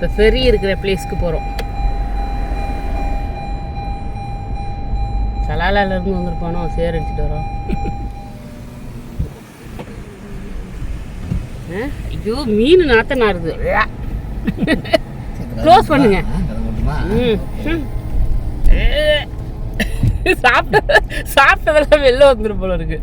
இப்போ ஃபெரி இருக்கிற பிளேஸ்க்கு போகிறோம் சலாலாலேருந்து வந்திருப்பானோ? சேர் அடிச்சுட்டு வரோம். ஐயோ மீன் நாத்த நாருது க்ளோஸ் பண்ணுங்க. சாப்பிட்ட சாப்பிட்டதெல்லாம் வெளில வந்துடும் போல இருக்கு.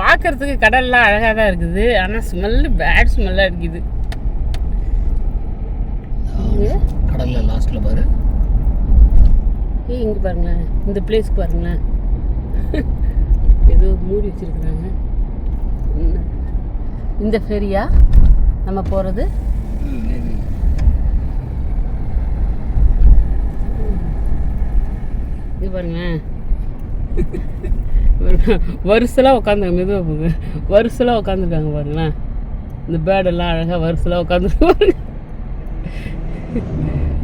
பார்க்கறதுக்கு கடல்லாம் அழகாக தான் இருக்குது. ஆனால் ஸ்மெல்லு பேட் ஸ்மெல்லாக இருக்குது கடல்ல லாஸ்ட்ல பாரு. ஏய் இங்கே பாருங்களேன். இந்த பிளேஸ்க்கு பாருங்களேன். ஏதோ மூடி வச்சிருக்கிறாங்க? இந்த ஃபெரியா நம்ம போகிறது இது. பாருங்களேன். வருஷலாம் உட்காந்து மெதுவாக போங்க. வருஷலாம் உட்காந்துருக்காங்க பாருங்களேன். இந்த பேர்டெல்லாம் அழகாக வருஷலாம் உட்காந்துருக்காங்க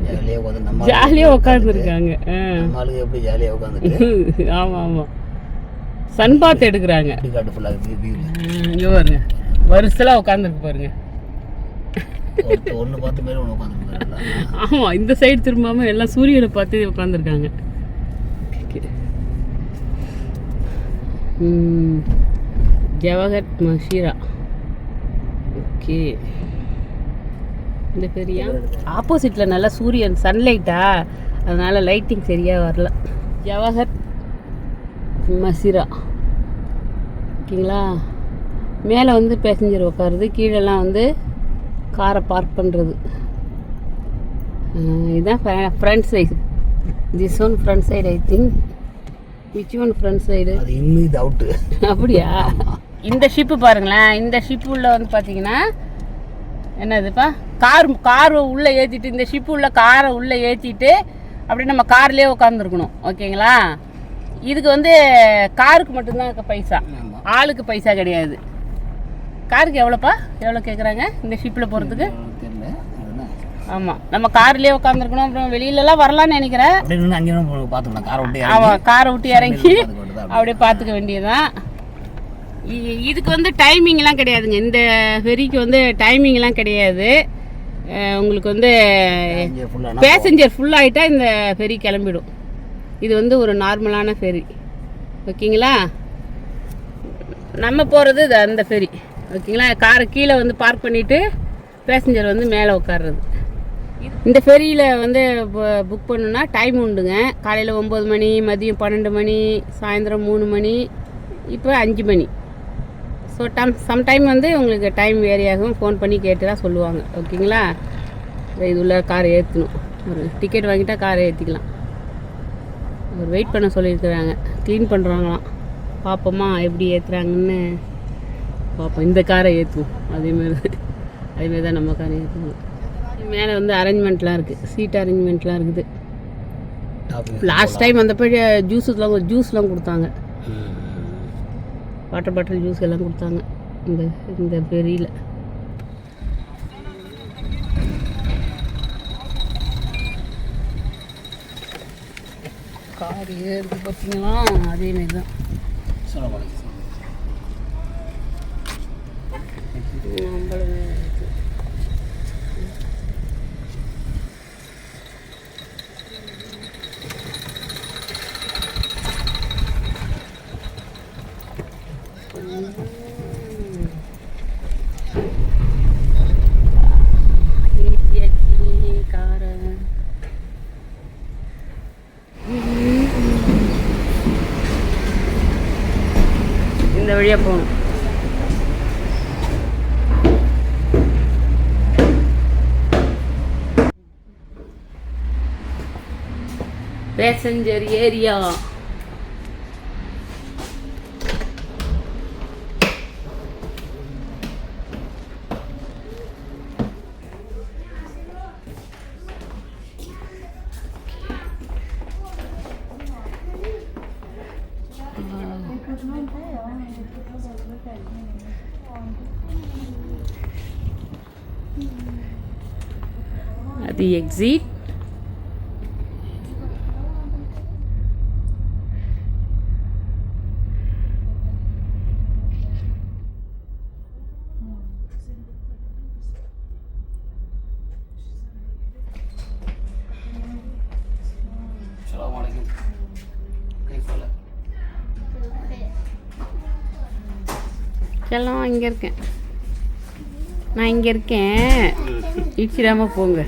ஜாலியாக உட்காந்து நம்ம ஜாலியாக உட்காந்துருக்காங்க ஆ. நம்ம ஆளுங்க எப்படி ஜாலியாக உட்காந்துட்டு ஆமாம் ஆமாம் சன் பாத் எடுக்கிறாங்க. காட்டு ஃபுல்லாக இங்கே பாருங்க. வருஷலாம் உட்காந்துருக்கு பாருங்க. ஒன்று பார்த்து மேலே ஒன்று உட்காந்துருக்காங்க ஆமாம் இந்த சைடு திரும்பாமல் எல்லாம் சூரியனை பார்த்து உட்காந்துருக்காங்க ஜவஹர் மஷீரா. ஓகே. இந்த பெரியா ஆப்போசிட்டில் நல்லா சூரியன் சன்லைட்டா அதனால் லைட்டிங் சரியாக வரல. ஜவஹர் மசிரா. ஓகேங்களா? மேலே வந்து பேசஞ்சர் உட்காருது கீழெல்லாம் வந்து காரை பார்க் பண்ணுறது இதுதான் front side this one front side I think which one front side அது இன்னும் இது அவுட்டு அப்படியா? இந்த ஷிப்பு பாருங்களேன். இந்த ஷிப் உள்ள வந்து பார்த்தீங்கன்னா என்னதுப்பா? கார் கார் உள்ளே ஏற்றிட்டு இந்த ஷிப் உள்ள காரை உள்ளே ஏற்றிட்டு அப்படியே நம்ம கார்லேயே உட்காந்துருக்கணும் ஓகேங்களா? இதுக்கு வந்து காருக்கு மட்டும்தான் பைசா. ஆளுக்கு பைசா கிடையாது. காருக்கு எவ்வளோப்பா? எவ்வளோ கேட்குறாங்க இந்த ஷிப்பில் போகிறதுக்கு ஆமாம் நம்ம கார்லேயே உட்காந்துருக்கணும் அப்புறம் வெளியிலலாம் வரலாம்னு நினைக்கிறேன். ஆமாம் காரை விட்டு இறங்கி. அப்படியே பார்த்துக்க வேண்டியதுதான். இதுக்கு வந்து டைமிங்லாம் கிடையாதுங்க. இந்த ஃபெரிக்கு வந்து டைமிங்லாம் கிடையாது. உங்களுக்கு வந்து பேசஞ்சர் ஃபுல்லாகிட்டா இந்த ஃபெரி கிளம்பிடும். இது வந்து ஒரு நார்மலான ஃபெரி ஓகேங்களா? நம்ம போகிறது இது அந்த ஃபெரி ஓகேங்களா? காரை கீழே வந்து பார்க் பண்ணிவிட்டு பேசஞ்சர் வந்து மேலே உட்கார்றது. இந்த ஃபெரியில் வந்து புக் பண்ணுன்னா டைம் உண்டுங்க. காலையில் ஒம்பது மணி மதியம் பன்னெண்டு மணி சாயந்தரம் மூணு மணி இப்போ அஞ்சு மணி. ஸோ டம் சம்டைம் வந்து உங்களுக்கு டைம் வேரி ஆகும். ஃபோன் பண்ணி கேட்டு தான் சொல்லுவாங்க ஓகேங்களா இது உள்ள காரை ஏற்றணும் ஒரு டிக்கெட் வாங்கிட்டா காரை ஏற்றிக்கலாம் ஒரு வெயிட் பண்ண சொல்லியிருக்கிறாங்க. க்ளீன் பண்ணுறாங்களாம் பார்ப்போமா எப்படி ஏற்றுறாங்கன்னு பார்ப்போம் இந்த காரை ஏற்றுவோம் அதேமாரி அதேமாரி தான். நம்ம காரை ஏற்றுவோம் மேலே வந்து அரேஞ்ச்மெண்ட்லாம் இருக்குது. சீட் அரேஞ்ச்மெண்ட்லாம் இருக்குது லாஸ்ட் டைம் வந்தப்போ ஜூஸ்லாம் ஜூஸ்லாம் கொடுத்தாங்க. வாட்டர் பாட்டில் ஜூஸ் எல்லாம் கொடுத்தாங்க. இந்த இந்த பெரியில் கார் ஏறுது பார்த்தீங்களா அதேமாரி தான் நம்மளும் இருக்கு. ஏத்தியாச்சு காரை. இந்த வழியாக போகணும் பேசஞ்சர் ஏரியா அது అది ఎగ్జిట్ இங்கே இருக்கேன் நான் இங்கே இருக்கேன் இடிச்சிடாம போங்க.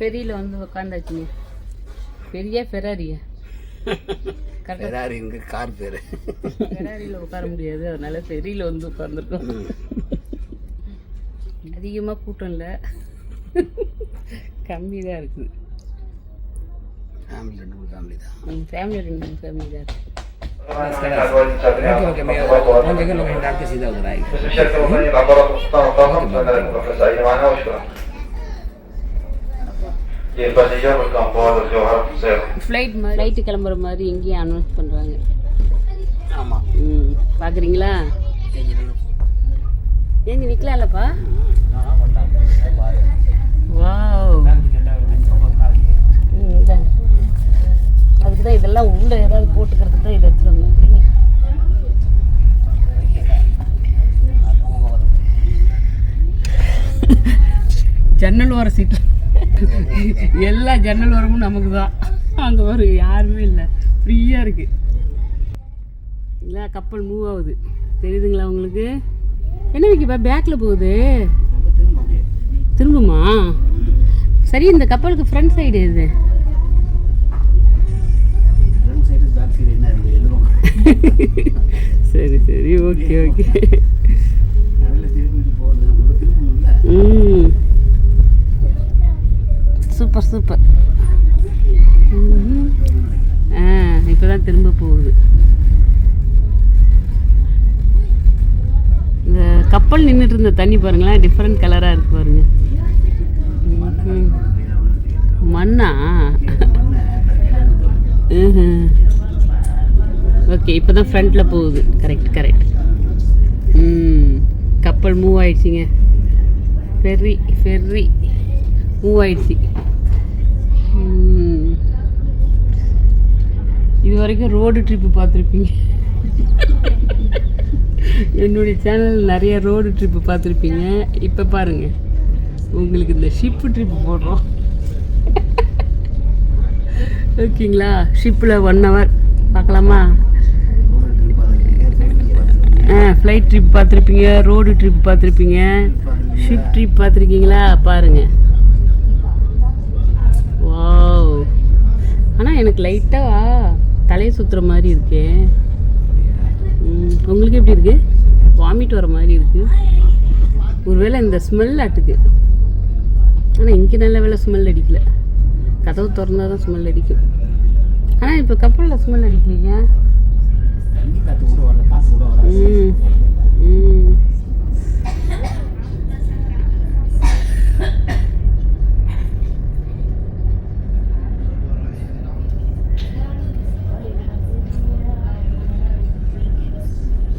பெரியில் வந்து உட்காந்தாச்சுங்க பெரிய ஃபெராரியா கரெக்டாக ஃபெராரி இங்க கார் பேர். ஃபெராரியில் உட்கார முடியாது அதனால ஃபெரியில் வந்து உட்காந்துருக்கோம் அதிகமாக கூட்டம் இல்லை. கம்மி தான் இருக்குது. ஃபேமிலி ரெண்டு மூணு ஃபேமிலி தான். ஃபேமிலி ரெண்டு மூணு ஃபேமிலி தான் இருக்குது. ஓகே ஓகே मैं கிளம்புற மாதிரி எங்கேயும் அனௌன்ஸ் பண்ணுறாங்க ஆமாம் ம் பார்க்குறீங்களா ஏங்க விற்கலாம்லப்பா வா அதுக்கு தான் இதெல்லாம் உள்ளே ஏதாவது போட்டுக்கிறதுக்கு தான் இதை எடுத்துகிட்டு வந்தோம் ஜன்னல் ஓர சீட்டு எல்லா ஜன்னல் ஓரமும் நமக்கு தான் அங்கே ஒரு யாருமே இல்லை. ஃப்ரீயாக இருக்குது இல்லை கப்பல் மூவ் ஆகுது. தெரியுதுங்களா உங்களுக்கு? என்ன வைக்கப்பா பேக்கில் போகுது? திரும்புமா? சரி இந்த கப்பலுக்கு ஃப்ரண்ட் சைடு இது சரி சரி ஓகே ஓகே. Super super. ஆ இப்போ தான் திரும்ப போகுது. இந்த கப்பல் நின்றுட்டு இருந்த தண்ணி பாருங்களேன் டிஃப்ரெண்ட் கலராக இருக்கு பாருங்க. மண்ணா? ஓகே இப்போ தான் ஃப்ரண்ட்டில் போகுது. கரெக்ட் கரெக்ட் ம் கப்பல் மூவ் ஆயிடுச்சுங்க. ஃபெர்ரி ஃபெர்ரி மூவ் ஆயிடுச்சு. இது வரைக்கும் ரோடு ட்ரிப்பு பார்த்துருப்பீங்க. என்னுடைய சேனலில் நிறைய ரோடு ட்ரிப்பு பார்த்துருப்பீங்க. இப்போ பாருங்கள் உங்களுக்கு இந்த ஷிப்பு ட்ரிப்பு போடுறோம். ஓகேங்களா ஷிப்பில் ஒன் ஹவர் பார்க்கலாமா? ஆ ஃப்ளைட் ட்ரிப் பார்த்துருப்பீங்க ரோடு ட்ரிப் பார்த்துருப்பீங்க. ஷிப் ட்ரிப் பார்த்துருக்கீங்களா? பாருங்க. வாவ் ஆனால் எனக்கு லைட்டாக தலையை சுற்றுற மாதிரி இருக்கே. உங்களுக்கு எப்படி இருக்கு? வாமிட் வர மாதிரி இருக்கு. ஒருவேளை இந்த ஸ்மெல் ஆட்டுக்கு. ஆனால் இங்கே நல்ல வேலை ஸ்மெல் அடிக்கல. கதவு திறந்தால் தான் ஸ்மெல் அடிக்கும். ஆனால் இப்போ கப்பலில் ஸ்மெல் அடிக்கலையா?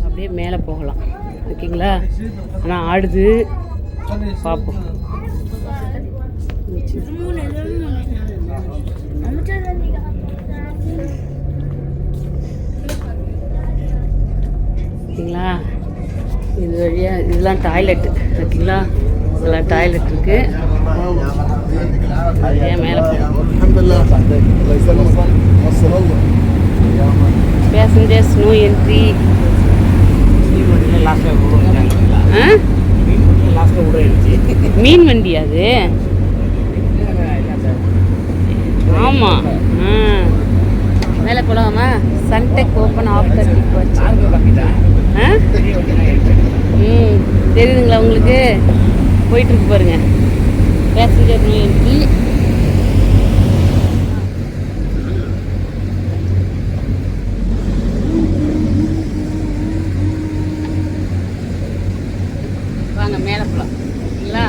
அப்படியே மேலே போகலாம். ஓகேங்களா? ஆனால் ஆடுது. பார்ப்போம். பார்த்தீங்களா இது வழியாக இதெல்லாம் டாய்லெட்டு பார்த்தீங்களா இதெல்லாம் டாய்லெட் இருக்குது ஏன் மேலே பேசஞ்சர்ஸ் நோ என்ட்ரி மீன் வண்டி அது? ஆமாம் மேலே போலாமா? சன்டெக் ஓப்பன் ஆஃப் தர்ட்டிக்கு வச்சு ம் தெரியுதுங்களா உங்களுக்கு? போயிட்டுருக்கு பாருங்கள் பேசஞ்சர் நோ என்ட்ரி வாங்க மேலே போகலாம் சரிங்களா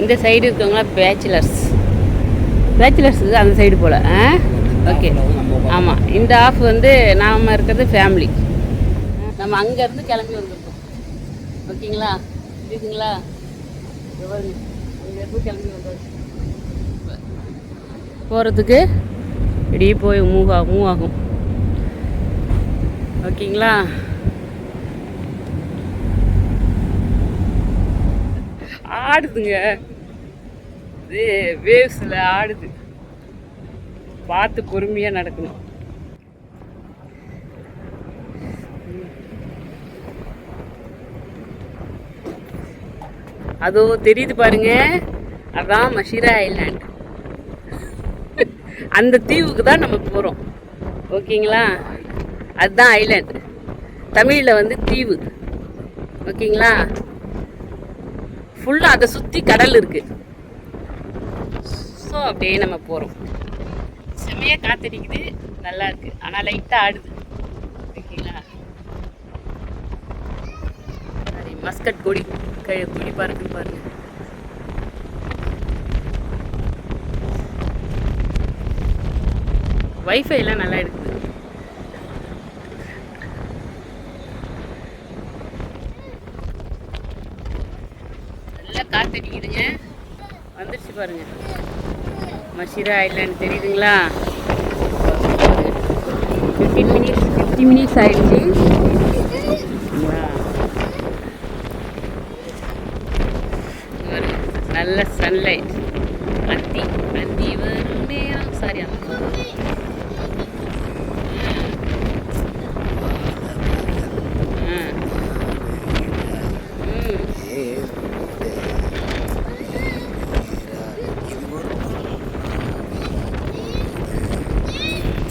இந்த சைடு இருக்கவங்களாம் பேச்சுலர்ஸ் பேச்சுலர்ஸுக்கு அந்த சைடு போல் ஆ? ஓகே ஆமாம் இந்த ஆஃப் வந்து நாம் இருக்கிறது ஃபேமிலி நம்ம அங்கேருந்து கிளம்பி வந்திருக்கோம். ஓகேங்களா இருக்குங்களா அங்கேருந்து கிளம்பி வந்தாச்சு போகிறதுக்கு இப்படியே போய் மூவ் ஆகும் மூவ் ஆகும். ஓகேங்களா ஆடுதுங்க. வேவ்ஸில் ஆடுது. பார்த்து பொறுமையாக நடக்கணும். அதோ தெரியுது பாருங்க அதான் மஷீரா ஐலாண்ட் அந்த தீவுக்கு தான் நம்ம போகிறோம் ஓகேங்களா? அதுதான் ஐலாண்ட் தமிழில் வந்து தீவு. ஓகேங்களா? ஃபுல்லாக அதை சுற்றி கடல் இருக்கு. பக்கம் அப்படியே நம்ம போகிறோம் செம்மையாக காத்தடிக்குது. நல்லா இருக்கு. ஆனால் லைட்டாக ஆடுது. ஓகேங்களா? சரி மஸ்கட் கொடி கழ கொடி பார்க்கு பாருங்க. வைஃபை எல்லாம் நல்லா எடுக்குது நல்லா காத்தடிக்குதுங்க. வந்துருச்சு பாருங்க. மஷிரா ஐலாண்ட் தெரியுதுங்களா? ஃபிஃப்டீன் மினிட்ஸ் ஃபிஃப்டி மினிட்ஸ் ஆயிடுச்சு. நல்ல சன்லைட் அத்தி அத்தி வரும் நேரம். சாரி அந்த ம். ம்.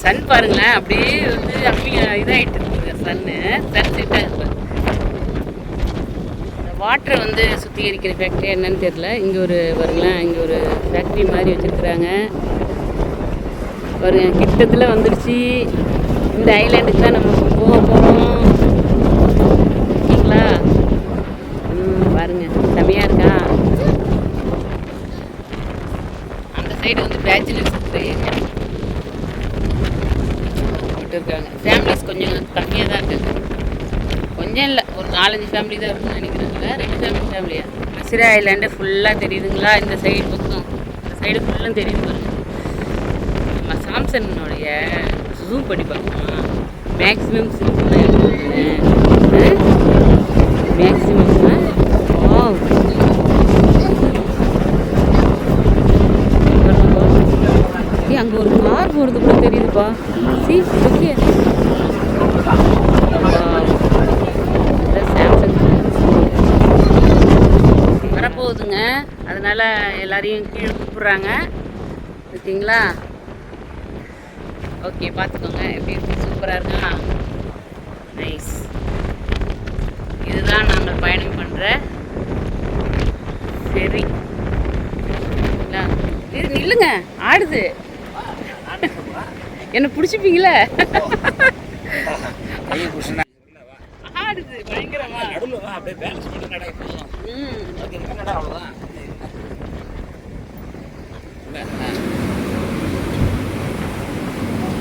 சன் பாருங்களேன் அப்படியே வந்து அப்படியே இதாகிட்டு இருக்குங்க சன்னு. சன் செட் ஆகுது வாட்டரை வந்து சுத்திகரிக்கிற ஃபேக்ட்ரி என்னன்னு தெரியல. இங்கே ஒரு பாருங்களேன் இங்கே ஒரு ஃபேக்ட்ரி மாதிரி வச்சுருக்குறாங்க. பாருங்க கிட்டத்தில் வந்துடுச்சு இந்த ஐலாண்டுக்கு தான் நம்ம போக போகிறோம் ஓகேங்களா ம் பாருங்க செமையாக இருக்கா அந்த சைடு வந்து பேச்சுலர்ஸ் ஏரியா விட்டுருக்காங்க ஃபேமிலிஸ் கொஞ்சம் கம்மியாக தான் இருக்குது கொஞ்சம் இல்லை ஒரு நாலஞ்சு ஃபேமிலி தான் இருக்குன்னு நினைக்கிறாங்க ரெண்டு ஃபேமிலி ஃபேமிலியா மசிரா ஐலாண்டு ஃபுல்லாக தெரியுதுங்களா? இந்த சைடு பக்கம். இந்த சைடு ஃபுல்லும் தெரியுது பாருங்க. நம்ம சாம்சனுடைய ஜூம் பண்ணி பார்க்கணும் மேக்ஸிமம் மேக்ஸிமம் ஓ அங்கே ஒரு கார் போகிறது கூட தெரியுதுப்பா. சி ஓகே அதனால எல்லாரையும் கீழே கூப்பிடுறாங்க. ஓகேங்களா? ஓகே பார்த்துக்கோங்க. எப்படி இருக்கு? சூப்பராக இருக்கா? நைஸ். இதுதான் நாங்கள் பயணம் பண்ணுற சரி இது நில்லுங்க ஆடுது. என்ன பிடிச்சிப்பீங்களே? ஆடுது பயங்கரமா. நடுவில் அப்படியே பேலன்ஸ் பண்ணி நடக்கும் ம்.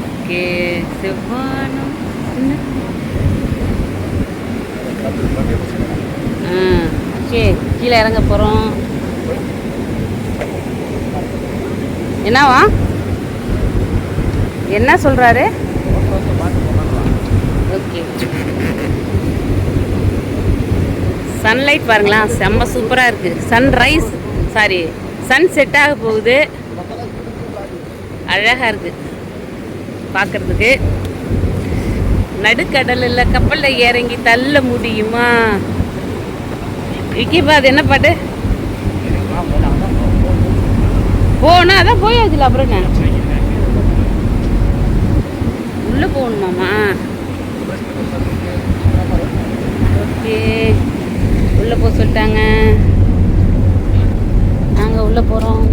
ஓகே செவ்வானம் ஆ சரி கீழே இறங்க போகிறோம் என்னவா என்ன சொல்கிறாரு ஓகே சன்லைட் பாருங்களா செம்ம சூப்பராக இருக்குது சன்ரைஸ் சாரி சன் செட் ஆக போகுது. அழகாக இருக்குது பார்க்குறதுக்கு நடுக்கடலில் கப்பலில் இறங்கி தள்ள முடியுமா? விக்கிப்பா அது என்ன பாட்டு? போனா அதான் போயாச்சுல அப்புறம் என்ன? உள்ளே போகணுமாமா? ஓகே. உள்ளே போக சொல்லிட்டாங்க. நாங்கள் உள்ளே போகிறோம்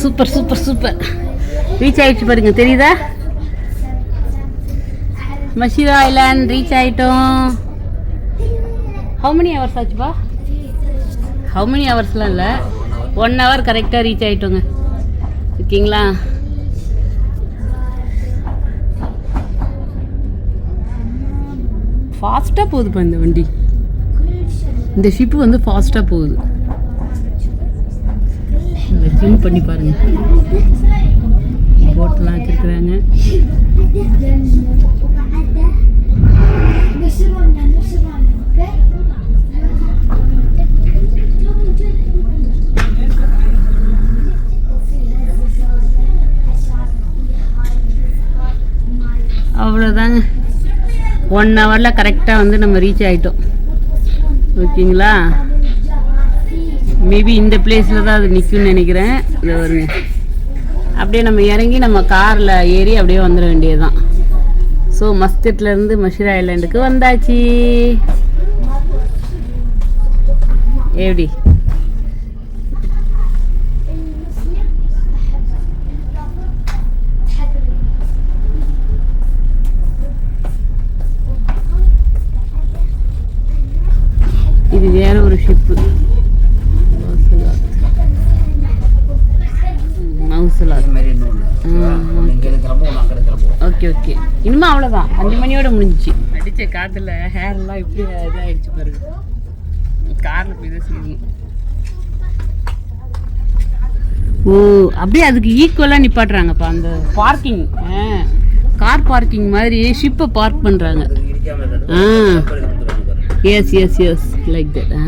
சூப்பர் சூப்பர் சூப்பர். ரீச் ஆயிடுச்சு பாருங்க தெரியுதா? மஷீர் ஐலாண்ட் ரீச் ஆயிட்டோம். ஹவு மெனி ஹவர்ஸ் ஆச்சுப்பா? ஹவு மெனி ஹவர்ஸ்லாம் இல்லை? ஒன் ஹவர் கரெக்டாக ரீச் ஆயிட்டோங்க. ஓகேங்களா ஃபாஸ்ட்டாக போகுதுப்பா இந்த வண்டி. இந்த ஷிப்பு வந்து ஃபாஸ்ட்டாக போகுது. ஜிம் பண்ணி பாருங்க. போட்டெல்லாம் வச்சுருக்குறாங்க. அவ்வளோதாங்க ஒன் ஹவரில் கரெக்டாக வந்து நம்ம ரீச் ஆகிட்டோம் ஓகேங்களா மேபி இந்த பிளேஸில் தான் அது நிற்கும்னு நினைக்கிறேன். இதை வருங்க அப்படியே நம்ம இறங்கி நம்ம காரில் ஏறி அப்படியே வந்துட வேண்டியது தான் ஸோ மஸ்கட்லேருந்து மஷூர் ஐலாண்டுக்கு வந்தாச்சு. எப்படி இது வேற ஒரு ஷிப்பு மவுசலாத் இந்த மாதிரி இன்னும் ஒன்று இங்கே கிளம்புவோம் ஒன்று அங்கே கிளம்புவோம் ஓகே ஓகே. இனிமே அவ்வளோதான் அஞ்சு மணியோட முடிஞ்சிச்சு. அடித்த காற்றுல ஹேர்லாம் எப்படி இதாகிடுச்சு பாருங்க. காரில் போய் தான் செய்யணும். ஓ அப்படியே அதுக்கு ஈக்குவலாக நிப்பாட்டுறாங்கப்பா. அந்த பார்க்கிங் கார் பார்க்கிங் மாதிரி ஷிப்பை பார்க் பண்ணுறாங்க ஆ. Yes yes yes like that ஆ.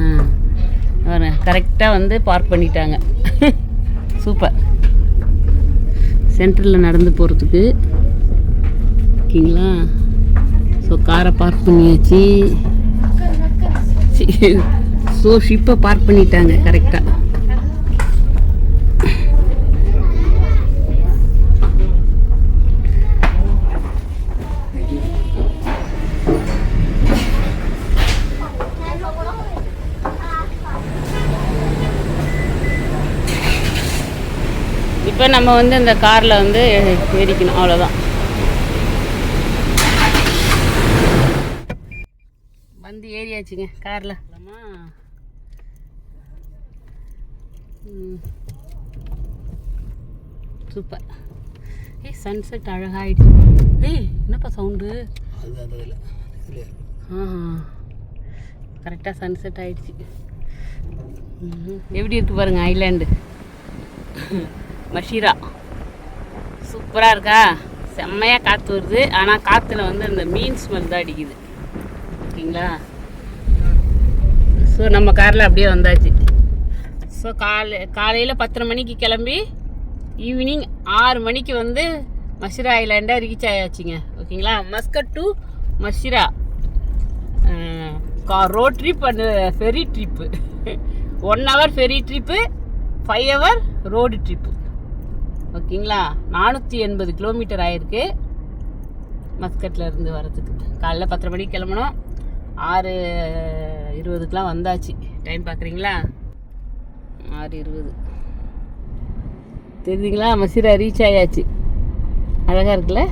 கரெக்டாக வந்து பார்க் பண்ணிட்டாங்க. சூப்பர். சென்டரில் நடந்து போகிறதுக்கு ஓகேங்களா? ஸோ காரை பார்க் பண்ணியாச்சு. ஸோ ஷிப்பை பார்க் பண்ணிட்டாங்க கரெக்டாக இப்போ நம்ம வந்து இந்த காரில் வந்து ஏறிக்கணும் அவ்வளோதான் வந்து ஏறியாச்சுங்க காரில். சூப்பர். ஏய் சன்செட் அழகாயிடுச்சு. ஏய் என்னப்பா சவுண்டு ஆ கரெக்டாக சன்செட் ஆயிடுச்சு. எப்படி இருக்கு பாருங்க ஐலாண்டு மஷீரா. சூப்பராக இருக்கா? செம்மையாக காற்று வருது. ஆனால் காற்றுல வந்து அந்த மீன் ஸ்மெல் தான் அடிக்குது. ஓகேங்களா? ஸோ நம்ம காரில் அப்படியே வந்தாச்சு. ஸோ காலை காலையில் பத்தரை மணிக்கு கிளம்பி ஈவினிங் ஆறு மணிக்கு வந்து மஷிரா ஐலாண்டாக ரீச் ஆயாச்சுங்க. ஓகேங்களா? Muscat to Masirah. கா road trip and ferry trip one hour ferry trip five hour road trip ஓகேங்களா? நானூற்றி எண்பது கிலோமீட்டர் ஆயிருக்கு. மஸ்கட்ல இருந்து வரதுக்கு காலைல பத்தரை மணிக்கு கிளம்பணும். ஆறு இருபதுக்கெலாம் வந்தாச்சு. டைம் பார்க்குறீங்களா ஆறு இருபது. தெரியுதுங்களா? மசீரா ரீச் ஆயாச்சு. அழகாக இருக்குல்ல?